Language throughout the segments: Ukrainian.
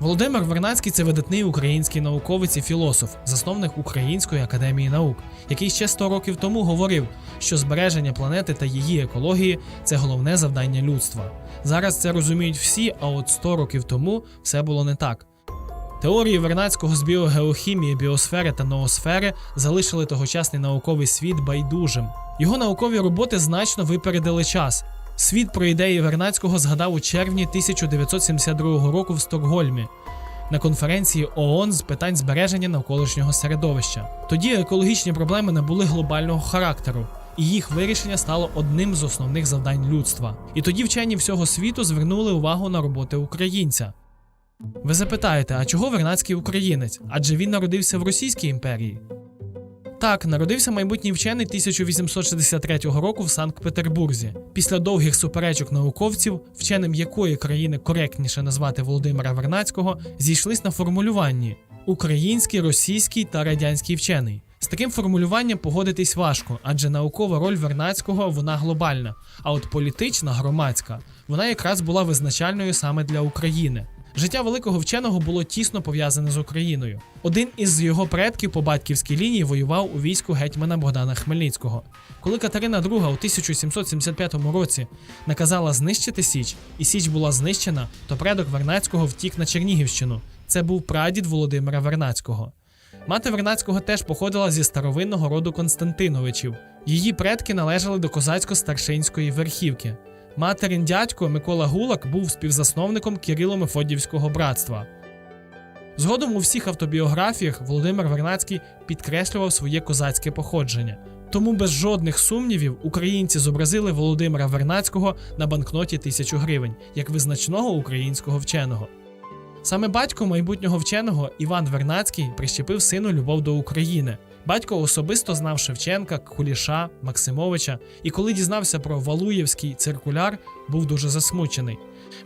Володимир Вернадський це видатний український науковець і філософ, засновник Української академії наук, який ще 100 років тому говорив, що збереження планети та її екології це головне завдання людства. Зараз це розуміють всі, а от 100 років тому все було не так. Теорії Вернадського з біогеохімії, біосфери та ноосфери залишили тогочасний науковий світ байдужим. Його наукові роботи значно випередили час. Світ про ідеї Вернадського згадав у червні 1972 року в Стокгольмі на конференції ООН з питань збереження навколишнього середовища. Тоді екологічні проблеми набули глобального характеру, і їх вирішення стало одним з основних завдань людства. І тоді вчені всього світу звернули увагу на роботи українця. Ви запитаєте, а чого Вернадський українець? Адже він народився в Російській імперії. Так, народився майбутній вчений 1863 року в Санкт-Петербурзі. Після довгих суперечок науковців, вченим якої країни коректніше назвати Володимира Вернадського, зійшлись на формулюванні український, російський та радянський вчений. З таким формулюванням погодитись важко, адже наукова роль Вернадського вона глобальна, а от політична, громадська, вона якраз була визначальною саме для України. Життя великого вченого було тісно пов'язане з Україною. Один із його предків по батьківській лінії воював у війську гетьмана Богдана Хмельницького. Коли Катерина II у 1775 році наказала знищити Січ, і Січ була знищена, то предок Вернацького втік на Чернігівщину. Це був прадід Володимира Вернацького. Мати Вернацького теж походила зі старовинного роду Константиновичів. Її предки належали до козацько-старшинської верхівки. Материн дядько Микола Гулак був співзасновником Кирило-Мефодіївського братства. Згодом у всіх автобіографіях Володимир Вернацький підкреслював своє козацьке походження. Тому без жодних сумнівів українці зобразили Володимира Вернацького на банкноті тисячу гривень як визначного українського вченого. Саме батько майбутнього вченого Іван Вернацький прищепив сину любов до України. Батько особисто знав Шевченка, Куліша, Максимовича, і коли дізнався про Валуєвський циркуляр, був дуже засмучений.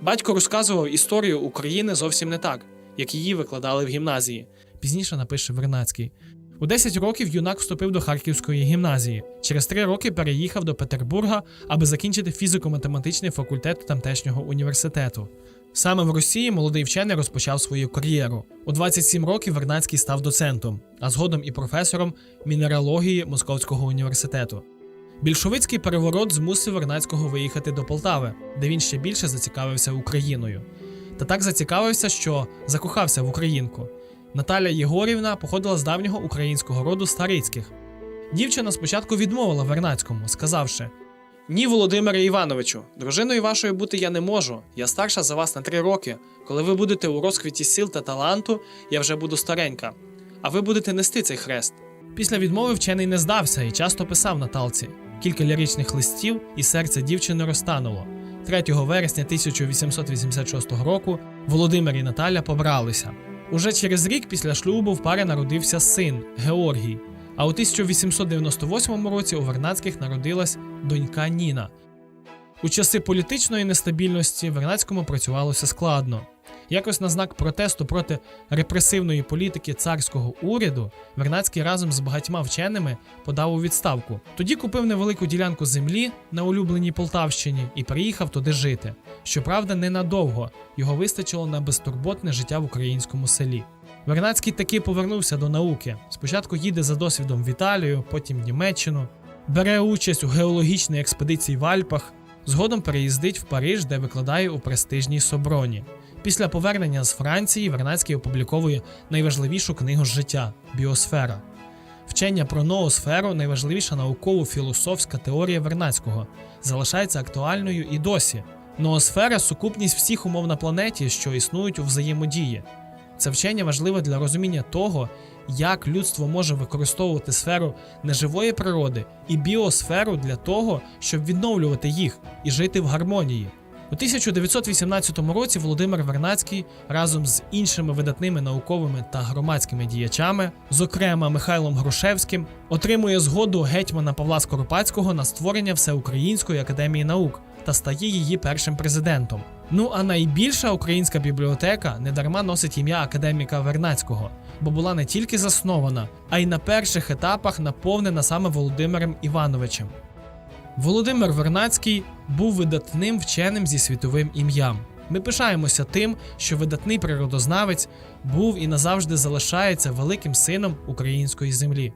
Батько розказував історію України зовсім не так, як її викладали в гімназії. Пізніше напише Вернацький. У 10 років юнак вступив до Харківської гімназії. Через 3 роки переїхав до Петербурга, аби закінчити фізико-математичний факультет тамтешнього університету. Саме в Росії молодий вчений розпочав свою кар'єру. У 27 років Вернадський став доцентом, а згодом і професором мінералогії Московського університету. Більшовицький переворот змусив Вернадського виїхати до Полтави, де він ще більше зацікавився Україною. Та так зацікавився, що закохався в українку. Наталя Єгорівна походила з давнього українського роду Старицьких. Дівчина спочатку відмовила Вернадському, сказавши: Ні, Володимире Івановичу, дружиною вашою бути я не можу. Я старша за вас на три роки. Коли ви будете у розквіті сил та таланту, я вже буду старенька. А ви будете нести цей хрест. Після відмови вчений не здався і часто писав Наталці. Кілька ліричних листів, і серце дівчини розтануло. 3 вересня 1886 року Володимир і Наталя побралися. Уже через рік після шлюбу в пари народився син Георгій. А у 1898 році у Вернадських народилась донька Ніна. У часи політичної нестабільності Вернадському працювалося складно. Якось на знак протесту проти репресивної політики царського уряду Вернадський разом з багатьма вченими подав у відставку. Тоді купив невелику ділянку землі на улюбленій Полтавщині і приїхав туди жити. Щоправда, ненадовго його вистачило на безтурботне життя в українському селі. Вернадський таки повернувся до науки. Спочатку їде за досвідом в Італію, потім Німеччину, бере участь у геологічній експедиції в Альпах. Згодом переїздить в Париж, де викладає у престижній Соброні. Після повернення з Франції Вернадський опубліковує найважливішу книгу з життя Біосфера. Вчення про ноосферу, найважливіша науково-філософська теорія Вернадського, залишається актуальною і досі. Ноосфера сукупність всіх умов на планеті, що існують у взаємодії. Це вчення важливе для розуміння того, як людство може використовувати сферу неживої природи і біосферу для того, щоб відновлювати їх і жити в гармонії. У 1918 році Володимир Вернадський разом з іншими видатними науковими та громадськими діячами, зокрема Михайлом Грушевським, отримує згоду гетьмана Павла Скоропадського на створення Всеукраїнської академії наук та стає її першим президентом. Ну а найбільша українська бібліотека недарма носить ім'я академіка Вернадського, бо була не тільки заснована, а й на перших етапах наповнена саме Володимиром Івановичем. Володимир Вернацький був видатним вченим зі світовим ім'ям. Ми пишаємося тим, що видатний природознавець був і назавжди залишається великим сином української землі.